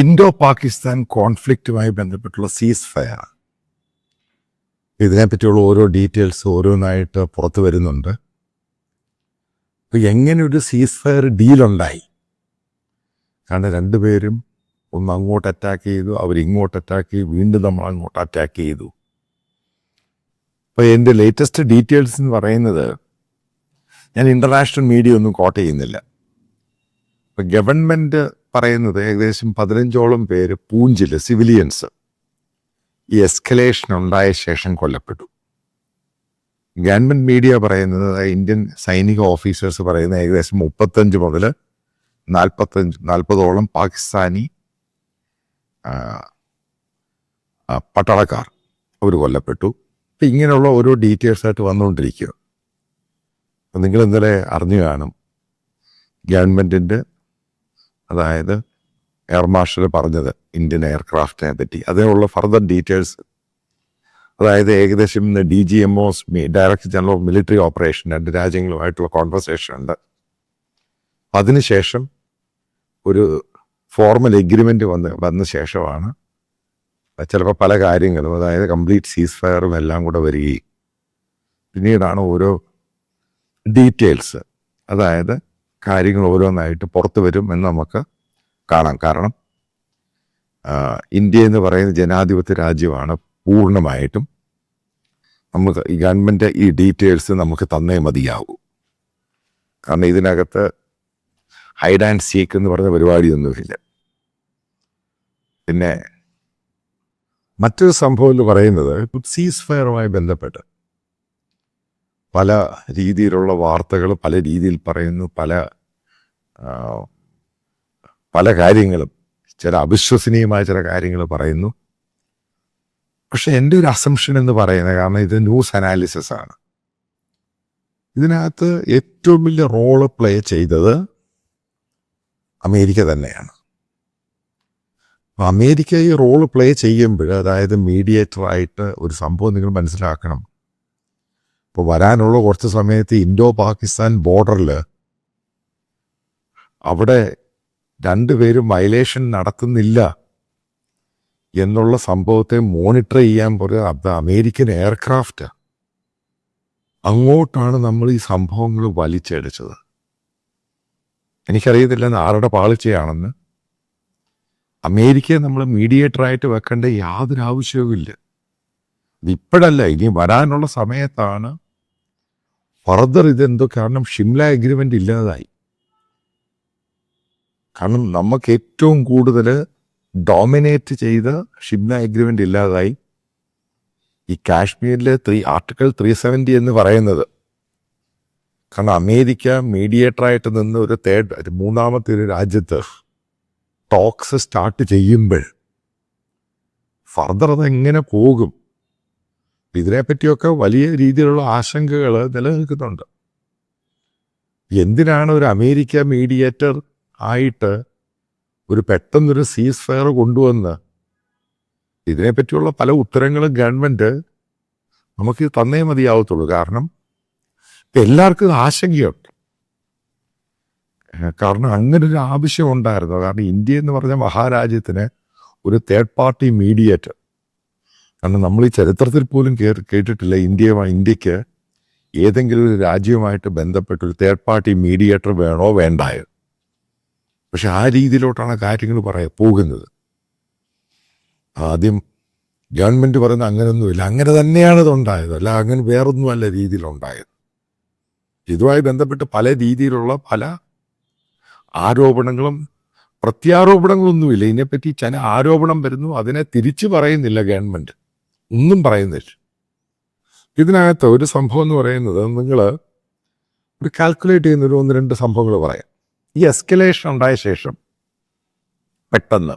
Indo Pakistan കോൺഫ്ലിക്റ്റുമായി ബന്ധപ്പെട്ടുള്ള സീസ് fire ഇതിനെപ്പറ്റിയുള്ള ഓരോ ഡീറ്റെയിൽസ് ഓരോന്നായിട്ട് പുറത്തു വരുന്നുണ്ട്. അപ്പോൾ എങ്ങനെ ഒരു സീസ് ഫയർ ഡീലുണ്ടായി കാരണം രണ്ടുപേരും ഒന്ന് അങ്ങോട്ട് അറ്റാക്ക് ചെയ്തു അവർ ഇങ്ങോട്ട് അറ്റാക്ക് ചെയ്തു വീണ്ടും നമ്മൾ അങ്ങോട്ട് അറ്റാക്ക് ചെയ്തു. അപ്പോൾ എന്റെ ലേറ്റസ്റ്റ് ഡീറ്റെയിൽസ് എന്ന് പറയുന്നത് ഞാൻ ഇന്റർനാഷണൽ മീഡിയ ഒന്നും കോട്ട് ചെയ്യുന്നില്ല. ഇപ്പം ഗവൺമെന്റ് പറയുന്നത് ഏകദേശം പതിനഞ്ചോളം പേര് പൂഞ്ചിൽ സിവിലിയൻസ്. ഈ എസ്കലേഷൻ ഉണ്ടായ ശേഷം കൊല്ലപ്പെട്ടു. ഗവൺമെന്റ് മീഡിയ പറയുന്നത് ഇന്ത്യൻ സൈനിക ഓഫീസേഴ്സ് പറയുന്നത് ഏകദേശം മുപ്പത്തഞ്ച് മുതൽ നാൽപ്പത്തഞ്ച് നാൽപ്പതോളം പാകിസ്ഥാനി പട്ടാളക്കാർ അവർ കൊല്ലപ്പെട്ടു. അപ്പം ഇങ്ങനെയുള്ള ഓരോ ഡീറ്റെയിൽസ് ആയിട്ട് വന്നുകൊണ്ടിരിക്കുക. നിങ്ങൾ ഇന്നലെ അറിഞ്ഞു കാണും. ഗവൺമെന്റിന്റെ അതായത് എയർ മാർഷൽ പറഞ്ഞത് ഇന്ത്യൻ എയർക്രാഫ്റ്റിനെ പറ്റി. അതിനുള്ള ഫർദർ ഡീറ്റെയിൽസ്. അതായത് ഏകദേശം ഇന്ന് D G M Os director general of military operation രണ്ട് രാജ്യങ്ങളുമായിട്ടുള്ള കോൺവെർസേഷൻ ഉണ്ട്. അതിനുശേഷം ഒരു ഫോർമൽ എഗ്രിമെന്റ് വന്ന് വന്ന ശേഷമാണ് ചിലപ്പോൾ പല കാര്യങ്ങളും അതായത് കംപ്ലീറ്റ് സീസ് ഫയറും എല്ലാം കൂടെ വരികയും. പിന്നീടാണ് ഓരോ ഡീറ്റെയിൽസ്. അതായത് കാര്യങ്ങൾ ഓരോന്നായിട്ട് പുറത്തു വരും എന്ന് നമുക്ക് കാണാം. കാരണം ഇന്ത്യ എന്ന് പറയുന്ന ജനാധിപത്യ രാജ്യമാണ് പൂർണമായിട്ടും നമുക്ക് ഈ ഗവൺമെന്റ് ഈ ഡീറ്റെയിൽസ് നമുക്ക് തന്നേ മതിയാവൂ. കാരണം ഇതിനകത്ത് ഹൈഡ് ആൻഡ് സീക്ക് എന്ന് പറഞ്ഞ പരിപാടിയൊന്നുമില്ല. പിന്നെ മറ്റൊരു സംഭവം എന്ന് പറയുന്നത് സീസ് ഫയറുമായി ബന്ധപ്പെട്ട് പല രീതിയിലുള്ള വാർത്തകൾ പല രീതിയിൽ പറയുന്നു പല പല കാര്യങ്ങളും ചില അവിശ്വസനീയമായ ചില കാര്യങ്ങൾ പറയുന്നു. പക്ഷെ എന്റെ ഒരു അസംഷൻ എന്ന് പറയുന്നത് കാരണം ഇത് ന്യൂസ് അനാലിസിസ് ആണ്. ഇതിനകത്ത് ഏറ്റവും വലിയ റോൾ പ്ലേ ചെയ്തത് അമേരിക്ക തന്നെയാണ്. അമേരിക്ക ഈ റോൾ പ്ലേ ചെയ്യുമ്പോൾ അതായത് മീഡിയേറ്ററായിട്ട് ഒരു സംഭവം നിങ്ങൾ മനസ്സിലാക്കണം. ഇപ്പോൾ വരാനുള്ള കുറച്ച് സമയത്ത് ഇൻഡോ പാകിസ്ഥാൻ ബോർഡറിൽ അവിടെ രണ്ടുപേരും വയലേഷൻ നടത്തുന്നില്ല എന്നുള്ള സംഭവത്തെ മോണിറ്റർ ചെയ്യാൻ പറയുന്നത് അമേരിക്കൻ എയർക്രാഫ്റ്റ്. അങ്ങോട്ടാണ് നമ്മൾ ഈ സംഭവങ്ങൾ വലിച്ചടിച്ചത്. എനിക്കറിയത്തില്ല ആരുടെ പാളിച്ചയാണെന്ന്. അമേരിക്കയെ നമ്മൾ മീഡിയേറ്ററായിട്ട് വെക്കേണ്ട യാതൊരു ആവശ്യവുമില്ല ഇപ്പോഴല്ല ഇനി വരാനുള്ള സമയത്താണ്. ഫർദർ ഇതെന്തോ കാരണം ഷിംല എഗ്രിമെന്റ് ഇല്ലാതായി. കാരണം നമുക്ക് ഏറ്റവും കൂടുതൽ ഡോമിനേറ്റ് ചെയ്ത ഷിബ്ന എഗ്രിമെന്റ് ഇല്ലാതായി. ഈ കാശ്മീരിലെ ത്രീ ആർട്ടിക്കിൾ ത്രീ സെവന്റി എന്ന് പറയുന്നത്. കാരണം അമേരിക്ക മീഡിയേറ്ററായിട്ട് നിന്ന് ഒരു തേർഡ് ഒരു മൂന്നാമത്തെ ഒരു രാജ്യത്ത് ടോക്സ് സ്റ്റാർട്ട് ചെയ്യുമ്പോൾ ഫർദർ അത് എങ്ങനെ പോകും? ഇതിനെപ്പറ്റിയൊക്കെ വലിയ രീതിയിലുള്ള ആശങ്കകൾ നിലനിൽക്കുന്നുണ്ട്. എന്തിനാണ് ഒരു അമേരിക്ക മീഡിയേറ്റർ ആയിട്ട് ഒരു പെട്ടെന്നൊരു സീസ് ഫയർ കൊണ്ടുവന്ന് ഇതിനെപ്പറ്റിയുള്ള പല ഉത്തരങ്ങളും ഗവൺമെന്റ് നമുക്ക് തന്നേ മതിയാവത്തുള്ളൂ. കാരണം എല്ലാവർക്കും ആശങ്കയുണ്ട്. കാരണം അങ്ങനെ ഒരു ആവശ്യം ഉണ്ടായിരുന്നു. കാരണം ഇന്ത്യ എന്ന് പറഞ്ഞ മഹാരാജ്യത്തിന് ഒരു തേർഡ് പാർട്ടി മീഡിയേറ്റർ കാരണം നമ്മൾ ഈ ചരിത്രത്തിൽ പോലും കേട്ടിട്ടില്ല ഇന്ത്യ ഇന്ത്യയ്ക്ക് ഏതെങ്കിലും ഒരു രാജ്യവുമായിട്ട് ബന്ധപ്പെട്ട ഒരു തേർഡ് പാർട്ടി മീഡിയേറ്റർ വേണോ വേണ്ടായോ? പക്ഷെ ആ രീതിയിലോട്ടാണ് കാര്യങ്ങൾ പറയാ പോകുന്നത്. ആദ്യം ഗവൺമെന്റ് പറയുന്നത് അങ്ങനെയൊന്നുമില്ല അങ്ങനെ തന്നെയാണ് ഇത് ഉണ്ടായത് അല്ല അങ്ങനെ വേറൊന്നുമല്ല രീതിയിലുണ്ടായത്. ഇതുമായി ബന്ധപ്പെട്ട് പല രീതിയിലുള്ള പല ആരോപണങ്ങളും പ്രത്യാരോപണങ്ങളൊന്നുമില്ല. ഇതിനെപ്പറ്റി ചില ആരോപണം വരുന്നു. അതിനെ തിരിച്ചു പറയുന്നില്ല ഗവൺമെന്റ് ഒന്നും പറയുന്നില്ല. ഇതിനകത്ത് ഒരു സംഭവം എന്ന് പറയുന്നത് നിങ്ങൾ ഒരു കാൽക്കുലേറ്റ് ചെയ്യുന്ന ഒരു ഒന്ന് രണ്ട് സംഭവങ്ങൾ പറയാം. ഈ എസ്കലേഷൻ ഉണ്ടായ ശേഷം പെട്ടെന്ന്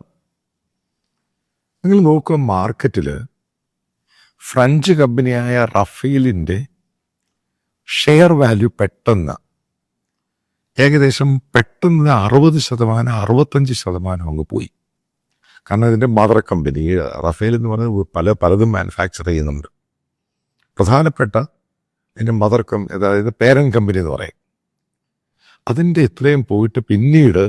നിങ്ങൾ നോക്കുക മാർക്കറ്റിൽ ഫ്രഞ്ച് കമ്പനിയായ റഫേലിന്റെ ഷെയർ വാല്യൂ പെട്ടെന്ന് ഏകദേശം പെട്ടെന്ന് അറുപത് ശതമാനം അറുപത്തഞ്ച് ശതമാനം അങ്ങ് പോയി. കാരണം ഇതിന്റെ മദർ കമ്പനി റഫേൽ എന്ന് പറയുന്നത് പല പലതും മാനുഫാക്ചർ ചെയ്യുന്നുണ്ട്. പ്രധാനപ്പെട്ട ഇതിന്റെ മദർ കമ്പനി അതായത് പേരൻ കമ്പനി എന്ന് പറയും. അതിന്റെ ഇത്രയും പോയിട്ട് പിന്നീട്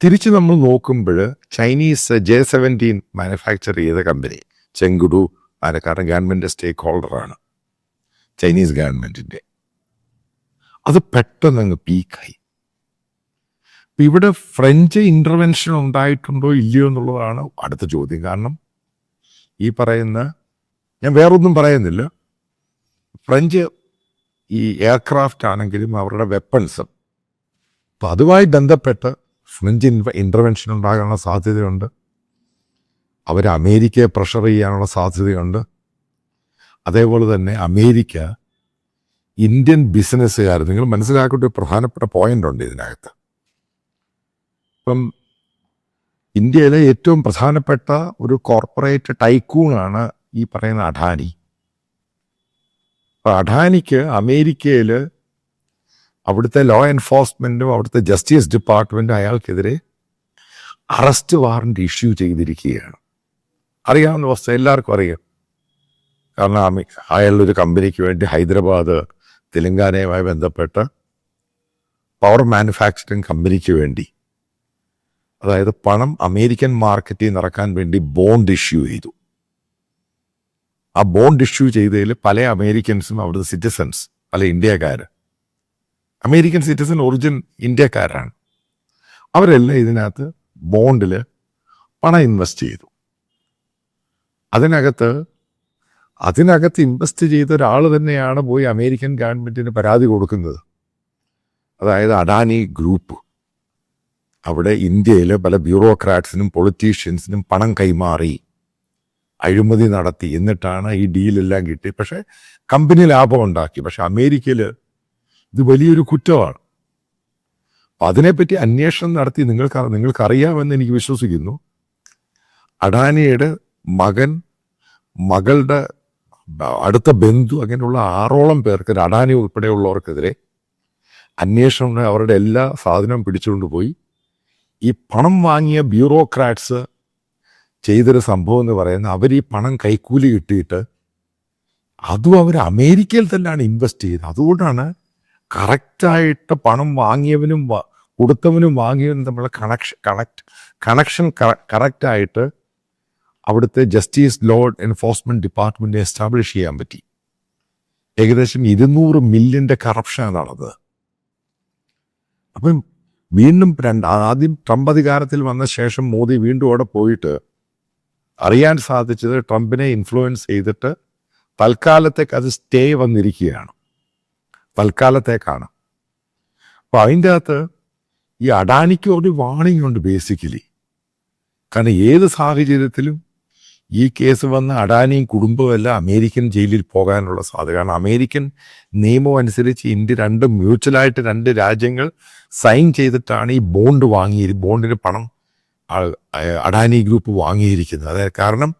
തിരിച്ച് നമ്മൾ നോക്കുമ്പോൾ ചൈനീസ് ജെ സെവന്റീൻ മാനുഫാക്ചർ ചെയ്ത കമ്പനി ചെങ്കുഡു ആരക്കാരൻ ഗവൺമെന്റ് സ്റ്റേക്ക് ഹോൾഡറാണ് ചൈനീസ് ഗവൺമെന്റിന്റെ അത് പെട്ടെന്ന് അങ്ങ് പീക്കായി. ഇപ്പം ഇവിടെ ഫ്രഞ്ച് ഇന്റർവെൻഷൻ ഉണ്ടായിട്ടുണ്ടോ ഇല്ലയോ എന്നുള്ളതാണ് അടുത്ത ചോദ്യം. കാരണം ഈ പറയുന്ന ഞാൻ വേറൊന്നും പറയുന്നില്ല. ഫ്രഞ്ച് ഈ എയർക്രാഫ്റ്റ് ആണെങ്കിലും അവരുടെ വെപ്പൺസും. അപ്പം അതുമായി ബന്ധപ്പെട്ട് ഫ്രഞ്ച് ഇന്റർവെൻഷൻ ഉണ്ടാകാനുള്ള സാധ്യതയുണ്ട്. അവർ അമേരിക്കയെ പ്രഷർ ചെയ്യാനുള്ള സാധ്യതയുണ്ട്. അതേപോലെ തന്നെ അമേരിക്ക ഇന്ത്യൻ ബിസിനസ്സുകാർ നിങ്ങൾ മനസ്സിലാക്കേണ്ട ഒരു പ്രധാനപ്പെട്ട പോയിന്റ് ഉണ്ട് ഇതിനകത്ത്. ഇപ്പം ഇന്ത്യയിലെ ഏറ്റവും പ്രധാനപ്പെട്ട ഒരു കോർപ്പറേറ്റ് ടൈക്കൂണാണ് ഈ പറയുന്ന അഡാനി. അപ്പോൾ അഡാനിക്ക് അമേരിക്കയിൽ അവിടുത്തെ ലോ എൻഫോഴ്സ്മെന്റും അവിടുത്തെ ജസ്റ്റിസ് ഡിപ്പാർട്ട്മെന്റും അയാൾക്കെതിരെ അറസ്റ്റ് വാറണ്ട് ഇഷ്യൂ ചെയ്തിരിക്കുകയാണ്. അറിയാവുന്ന വസ്തു എല്ലാവർക്കും അറിയാം. കാരണം അയാളൊരു കമ്പനിക്ക് വേണ്ടി ഹൈദരാബാദ് തെലങ്കാനയുമായി ബന്ധപ്പെട്ട പവർ മാനുഫാക്ചറിങ് കമ്പനിക്ക് വേണ്ടി അതായത് പണം അമേരിക്കൻ മാർക്കറ്റിൽ നിറക്കാൻ വേണ്ടി ബോണ്ട് ഇഷ്യൂ ചെയ്തു. ആ ബോണ്ട് ഇഷ്യൂ ചെയ്തതിൽ പല അമേരിക്കൻസും അവിടുത്തെ സിറ്റിസൺസ് പല ഇന്ത്യക്കാർ അമേരിക്കൻ സിറ്റിസൺ ഒറിജിൻ ഇന്ത്യക്കാരാണ്. അവരെല്ലാം ഇതിനകത്ത് ബോണ്ടിൽ പണം ഇൻവെസ്റ്റ് ചെയ്തു. അതിനകത്ത് അതിനകത്ത് ഇൻവെസ്റ്റ് ചെയ്ത ഒരാൾ തന്നെയാണ് പോയി അമേരിക്കൻ ഗവൺമെന്റിന് പരാതി കൊടുക്കുന്നത്. അതായത് അഡാനി ഗ്രൂപ്പ്. അവിടെ ഇന്ത്യയിലെ പല ബ്യൂറോക്രാറ്റ്സിനും പൊളിറ്റീഷ്യൻസിനും പണം കൈമാറി. അഴിമതി നടത്തി എന്നിട്ടാണ് ഈ ഡീലെല്ലാം കിട്ടി. പക്ഷേ കമ്പനി ലാഭം ഉണ്ടാക്കി. പക്ഷെ അമേരിക്കയിൽ ഇത് വലിയൊരു കുറ്റമാണ്. അതിനെപ്പറ്റി അന്വേഷണം നടത്തി നിങ്ങൾക്ക് നിങ്ങൾക്കറിയാമെന്ന് എനിക്ക് വിശ്വസിക്കുന്നു. അഡാനിയുടെ മകൻ മകളുടെ അടുത്ത ബന്ധു അങ്ങനെയുള്ള ആറോളം പേർക്ക് അഡാനി ഉൾപ്പെടെയുള്ളവർക്കെതിരെ അന്വേഷണം അവരുടെ എല്ലാ സാധനവും പിടിച്ചുകൊണ്ട് പോയി. ഈ പണം വാങ്ങിയ ബ്യൂറോക്രാറ്റ്സ് ചെയ്തൊരു സംഭവം എന്ന് പറയുന്നത് അവർ ഈ പണം കൈക്കൂലി കിട്ടിയിട്ട് അതും അവർ അമേരിക്കയിൽ തന്നെയാണ് ഇൻവെസ്റ്റ് ചെയ്തത്. അതുകൊണ്ടാണ് കറക്റ്റായിട്ട് പണം വാങ്ങിയവനും കൊടുത്തവനും വാങ്ങിയവനും തമ്മിലുള്ള കണക്ഷൻ കണക്ട് കണക്ഷൻ കറക്റ്റായിട്ട് അവിടുത്തെ justice law enforcement department establish ചെയ്യാൻ പറ്റി. ഏകദേശം ഇരുന്നൂറ് മില്യന്റെ കറപ്ഷൻ നടന്നത് അപ്പം വീണ്ടും രണ്ട് ആദ്യം ട്രംപ് അധികാരത്തിൽ വന്ന ശേഷം മോദി വീണ്ടും അവിടെ പോയിട്ട് അറിയാൻ സാധിച്ചത് ട്രംപിനെ ഇൻഫ്ലുവൻസ് ചെയ്തിട്ട് തൽക്കാലത്തേക്ക് അത് സ്റ്റേ വന്നിരിക്കുകയാണ്. തൽക്കാലത്തേക്കാണ്. അപ്പോൾ അതിന്റെ അകത്ത് ഈ അഡാനിക്ക് ഒരു വാണിംഗ് ഉണ്ട് ബേസിക്കലി കാരണം ഏത് സാഹചര്യത്തിലും ഈ കേസ് വന്ന് അഡാനിയും കുടുംബവും എല്ലാം അമേരിക്കൻ ജയിലിൽ പോകാനുള്ള സാധ്യത. കാരണം അമേരിക്കൻ നിയമം അനുസരിച്ച് ഇന്ത്യ രണ്ട് മ്യൂച്വലായിട്ട് രണ്ട് രാജ്യങ്ങൾ സൈൻ ചെയ്തിട്ടാണ് ഈ ബോണ്ട് വാങ്ങി ബോണ്ടിന് പണം അഡാനി ഗ്രൂപ്പ് വാങ്ങിയിരിക്കുന്നത് അതായത് കാരണം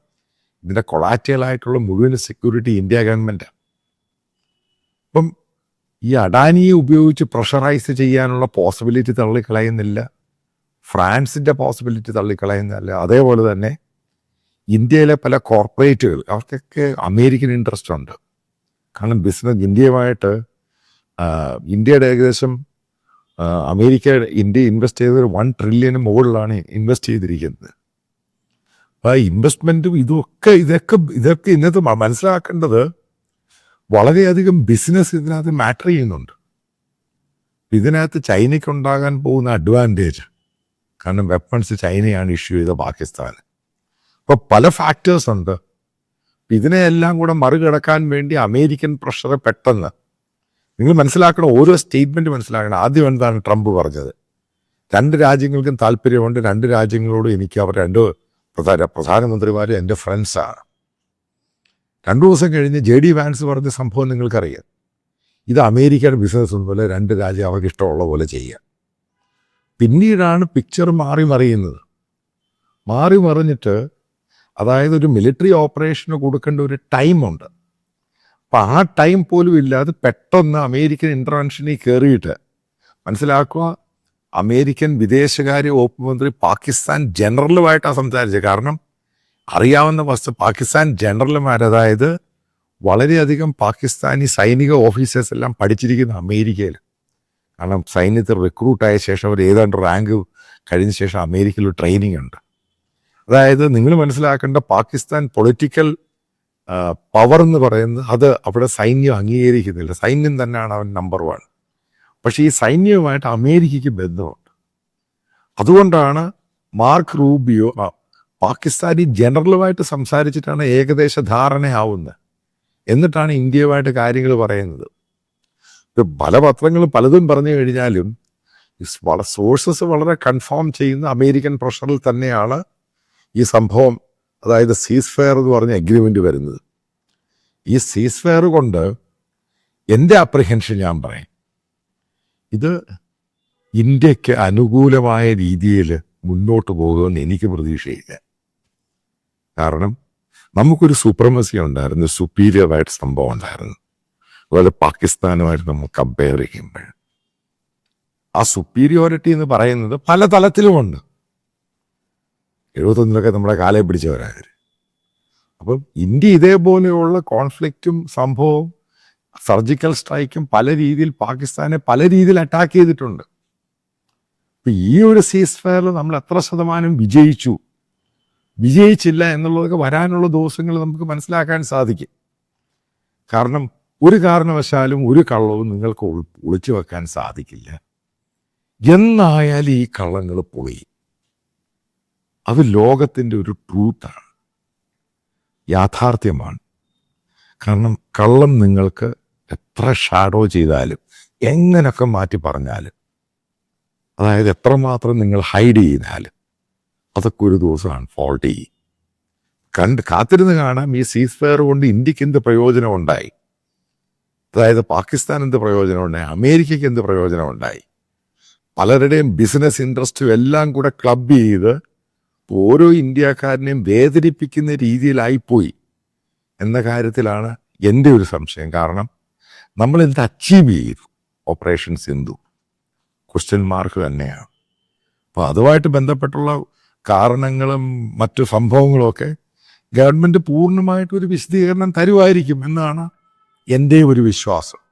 ഇതിന്റെ കൊളാറ്റലായിട്ടുള്ള മുഴുവൻ സെക്യൂരിറ്റി ഇന്ത്യ ഗവൺമെന്റ് അപ്പം ഈ അഡാനിയെ ഉപയോഗിച്ച് പ്രഷറൈസ് ചെയ്യാനുള്ള പോസിബിലിറ്റി തള്ളിക്കളയുന്നില്ല. ഫ്രാൻസിന്റെ പോസിബിലിറ്റി തള്ളിക്കളയുന്നില്ല. അതേപോലെ തന്നെ ഇന്ത്യയിലെ പല കോർപ്പറേറ്റുകൾ അവർക്കൊക്കെ അമേരിക്കൻ ഇൻട്രസ്റ്റ് ഉണ്ട്. കാരണം ബിസിനസ് ഇന്ത്യയുമായിട്ട് ഇന്ത്യയുടെ ഏകദേശം അമേരിക്ക ഇന്ത്യ ഇൻവെസ്റ്റ് ചെയ്തത് വൺ ട്രില്യന് മുകളിലാണ് ഇൻവെസ്റ്റ് ചെയ്തിരിക്കുന്നത്. അപ്പോൾ ആ ഇൻവെസ്റ്റ്മെന്റും ഇതൊക്കെ ഇതൊക്കെ ഇതൊക്കെ ഇന്നത്തെ മനസ്സിലാക്കേണ്ടത് വളരെയധികം ബിസിനസ് ഇതിനകത്ത് മാറ്റർ ചെയ്യുന്നുണ്ട്. ഇതിനകത്ത് ചൈനയ്ക്ക് ഉണ്ടാകാൻ പോകുന്ന അഡ്വാന്റേജ് കാരണം വെപ്പൺസ് ചൈനയാണ് ഇഷ്യൂ ചെയ്ത പാകിസ്ഥാൻ അപ്പോൾ പല ഫാക്ടേഴ്സ് ഉണ്ട്. ഇതിനെയെല്ലാം കൂടെ മറികടക്കാൻ വേണ്ടി അമേരിക്കൻ പ്രഷർ പെട്ടെന്ന് നിങ്ങൾ മനസ്സിലാക്കണം ഓരോ സ്റ്റേറ്റ്മെന്റ് മനസ്സിലാക്കണം. ആദ്യം എന്താണ് ട്രംപ് പറഞ്ഞത്? രണ്ട് രാജ്യങ്ങൾക്കും താല്പര്യമുണ്ട് രണ്ട് രാജ്യങ്ങളോടും എനിക്ക് അവർ രണ്ട് പ്രധാന പ്രധാനമന്ത്രിമാരും എന്റെ ഫ്രണ്ട്സാണ് രണ്ടു ദിവസം കഴിഞ്ഞ് ജെ ഡി വാൻസ് പറഞ്ഞ സംഭവം നിങ്ങൾക്കറിയാം. ഇത് അമേരിക്കയുടെ ബിസിനസ് ഒന്നുപോലെ രണ്ട് രാജ്യം അവർക്ക് ഇഷ്ടമുള്ള പോലെ ചെയ്യുക പിന്നീടാണ് പിക്ചർ മാറി മറിയുന്നത്. മാറി മറിഞ്ഞിട്ട് അതായത് ഒരു മിലിറ്ററി ഓപ്പറേഷന് കൊടുക്കേണ്ട ഒരു ടൈമുണ്ട് അപ്പം ആ ടൈം പോലും ഇല്ലാതെ പെട്ടെന്ന് അമേരിക്കൻ ഇന്റർവെൻഷനിൽ കയറിയിട്ട് മനസ്സിലാക്കുക അമേരിക്കൻ വിദേശകാര്യ വകുപ്പ് മന്ത്രി പാകിസ്ഥാൻ ജനറലുമായിട്ടാണ് സംസാരിച്ചത്. കാരണം അറിയാവുന്ന വസ്തു പാകിസ്ഥാൻ ജനറലുമാർ അതായത് വളരെയധികം പാകിസ്ഥാനി സൈനിക ഓഫീസേഴ്സ് എല്ലാം പഠിച്ചിരിക്കുന്ന അമേരിക്കയിൽ. കാരണം സൈന്യത്തിൽ റിക്രൂട്ടായ ശേഷം അവർ ഏതാണ്ട് റാങ്ക് കഴിഞ്ഞ ശേഷം അമേരിക്കയിൽ ട്രെയിനിങ് ഉണ്ട്. അതായത് നിങ്ങൾ മനസ്സിലാക്കേണ്ട പാകിസ്ഥാൻ പൊളിറ്റിക്കൽ പവർ എന്ന് പറയുന്നത് അത് അവിടെ സൈന്യം അംഗീകരിക്കുന്നില്ല. സൈന്യം തന്നെയാണ് അവൻ നമ്പർ വൺ പക്ഷേ ഈ സൈന്യവുമായിട്ട് അമേരിക്കയ്ക്ക് ബന്ധമുണ്ട്. അതുകൊണ്ടാണ് മാർക്ക് റൂബിയോ പാകിസ്ഥാനി ജനറലുമായിട്ട് സംസാരിച്ചിട്ടാണ് ഏകദേശ ധാരണയാവുന്നത്. എന്നിട്ടാണ് ഇന്ത്യയുമായിട്ട് കാര്യങ്ങൾ പറയുന്നത്. ഇത് പല പത്രങ്ങളും പലതും പറഞ്ഞു കഴിഞ്ഞാലും സോഴ്സസ് വളരെ കൺഫേം ചെയ്യുന്ന അമേരിക്കൻ പ്രഷറിൽ തന്നെയാണ് ഈ സംഭവം അതായത് സീസ് ഫയർ എന്ന് പറഞ്ഞ എഗ്രിമെന്റ് വരുന്നത്. ഈ സീസ് ഫയർ കൊണ്ട് എന്റെ അപ്രിഹെൻഷൻ ഞാൻ പറയും. ഇത് ഇന്ത്യയ്ക്ക് അനുകൂലമായ രീതിയിൽ മുന്നോട്ട് പോകുമെന്ന് എനിക്ക് പ്രതീക്ഷയില്ല. കാരണം നമുക്കൊരു സൂപ്രമസി ഉണ്ടായിരുന്നു സുപ്പീരിയർ ആയിട്ട് സംഭവം ഉണ്ടായിരുന്നു. അതുപോലെ പാകിസ്ഥാനുമായിട്ട് നമ്മൾ കമ്പയർ ചെയ്യുമ്പോൾ. ആ സുപ്പീരിയോറിറ്റി എന്ന് പറയുന്നത് പല തലത്തിലുമുണ്ട് എഴുപത്തൊന്നിലൊക്കെ നമ്മുടെ കാലയെ പിടിച്ചവരായവർ അപ്പം ഇന്ത്യ ഇതേപോലെയുള്ള കോൺഫ്ലിക്റ്റും സംഭവവും സർജിക്കൽ സ്ട്രൈക്കും പല രീതിയിൽ പാകിസ്ഥാനെ പല രീതിയിൽ അറ്റാക്ക് ചെയ്തിട്ടുണ്ട്. അപ്പം ഈ ഒരു സീസ് ഫയറിൽ നമ്മൾ എത്ര ശതമാനം വിജയിച്ചു? വിജയിച്ചില്ല എന്നുള്ളതൊക്കെ വരാനുള്ള ദിവസങ്ങൾ നമുക്ക് മനസ്സിലാക്കാൻ സാധിക്കും. കാരണം ഒരു കാരണവശാലും ഒരു കള്ളവും നിങ്ങൾക്ക് ഒളി- ഒളിച്ചു വെക്കാൻ സാധിക്കില്ല. എന്നായാലും ഈ കള്ളങ്ങൾ പൊളി അത് ലോകത്തിന്റെ ഒരു ട്രൂത്താണ്. യാഥാർത്ഥ്യമാണ്. കാരണം കള്ളം നിങ്ങൾക്ക് എത്ര ഷാഡോ ചെയ്താലും എങ്ങനെയൊക്കെ മാറ്റി പറഞ്ഞാലും അതായത് എത്രമാത്രം നിങ്ങൾ ഹൈഡ് ചെയ്താലും അതൊക്കെ ഒരു ദിവസമാണ് ഫോൾട്ട് ചെയ്യും. കണ്ട് കാത്തിരുന്ന് കാണാം ഈ സീസ് ഫെയർ കൊണ്ട് ഇന്ത്യയ്ക്ക് എന്ത് പ്രയോജനം ഉണ്ടായി? അതായത് പാകിസ്ഥാൻ എന്ത് പ്രയോജനം ഉണ്ടായി? അമേരിക്കയ്ക്ക് എന്ത് പ്രയോജനം ഉണ്ടായി? പലരുടെയും ബിസിനസ് ഇൻട്രസ്റ്റും എല്ലാം കൂടെ ക്ലബ് ചെയ്ത് ഓരോ ഇന്ത്യക്കാരനെയും വേദനിപ്പിക്കുന്ന രീതിയിലായിപ്പോയി എന്ന കാര്യത്തിലാണ് എന്റെ ഒരു സംശയം. കാരണം നമ്മൾ എന്ത് അച്ചീവ് ചെയ്തു? ഓപ്പറേഷൻ സിന്ധു ക്വസ്റ്റ്യൻ മാർക്ക് തന്നെയാണ്. അപ്പോൾ അതുമായിട്ട് ബന്ധപ്പെട്ടുള്ള കാരണങ്ങളും മറ്റു സംഭവങ്ങളുമൊക്കെ ഗവൺമെന്റ് പൂർണമായിട്ടൊരു വിശദീകരണം തരുമായിരിക്കും എന്നാണ് എന്റെ ഒരു വിശ്വാസം.